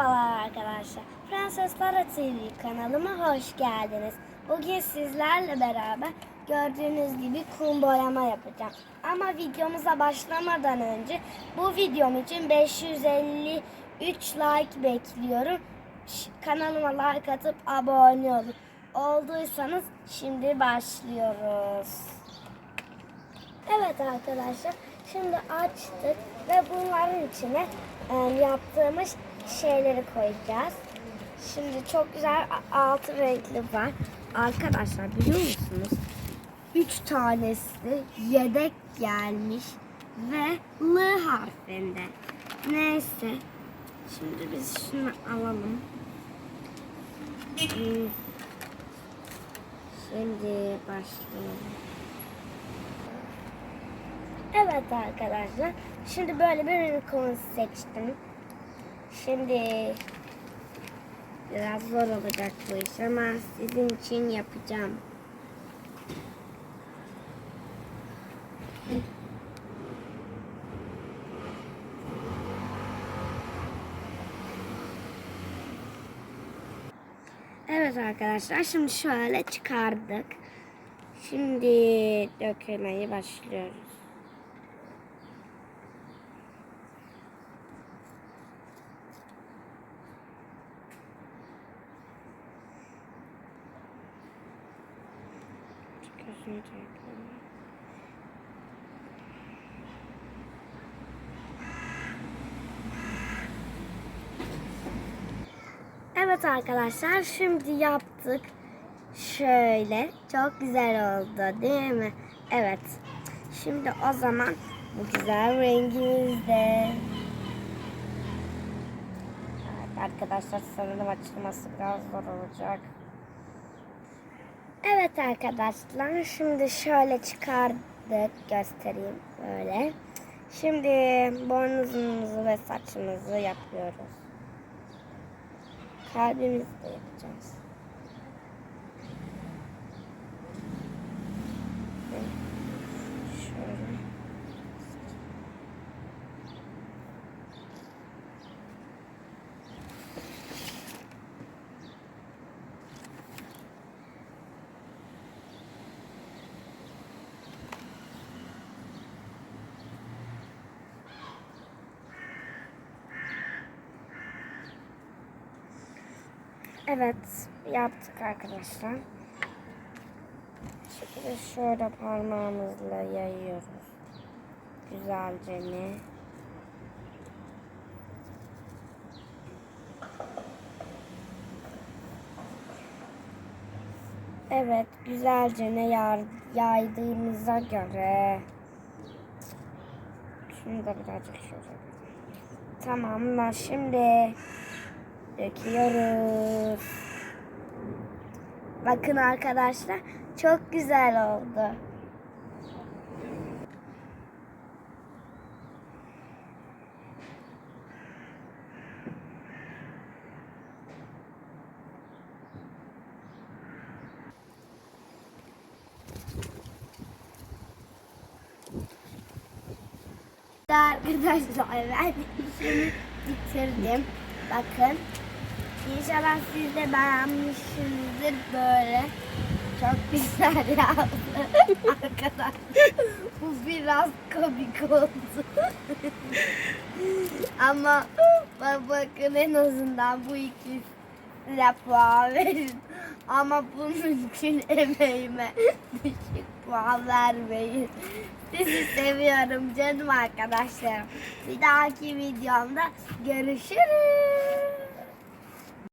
Merhabalar arkadaşlar. Prenses Lara TV kanalıma hoş geldiniz. Bugün sizlerle beraber gördüğünüz gibi kum boyama yapacağım. Ama videomuza başlamadan önce bu videom için 553 like bekliyorum. Kanalıma like atıp abone olun. Olduysanız şimdi başlıyoruz. Evet arkadaşlar şimdi açtık ve bunların içine yaptığımız şeyleri koyacağız. Şimdi çok güzel altı renkli var. Arkadaşlar biliyor musunuz? Üç tanesi yedek gelmiş ve L harfinde. Neyse. Şimdi biz şunu alalım. Şimdi başlayalım. Evet arkadaşlar. Şimdi böyle bir unicorn seçtim. Şimdi biraz zor olacak bu iş ama sizin için yapacağım. Evet arkadaşlar şimdi şöyle çıkardık. Şimdi dökülmeyi başlıyoruz. Gözünü çekiyorum. Evet arkadaşlar şimdi yaptık. Şöyle çok güzel oldu değil mi? Evet. Şimdi o zaman bu güzel rengimizde. Evet arkadaşlar sanırım açılması biraz zor olacak. Evet arkadaşlar şimdi şöyle çıkardık göstereyim böyle. Şimdi boynuzumuzu ve saçımızı yapıyoruz. Kalbimizi de yapacağız. Şöyle. Evet, yaptık arkadaşlar. Şimdi şöyle parmağımızla yayıyoruz. Güzelce ne? Evet, güzelce ne yar, yaydığımıza göre. Şunu da birazcık şöyle. Tamam, şimdi döküyoruz. Bakın arkadaşlar çok güzel oldu. Arkadaşlar ben işimi bitirdim. Bakın. İnşallah siz de beğenmişsinizdir böyle. Çok güzel yaptı arkadaşlar. Bu biraz komik oldu. Ama bak- bakın en azından bu ikisine puan verin. Ama bunun için emeğime düşük puan vermeyin. Sizi seviyorum canım arkadaşlarım. Bir dahaki videomda görüşürüz.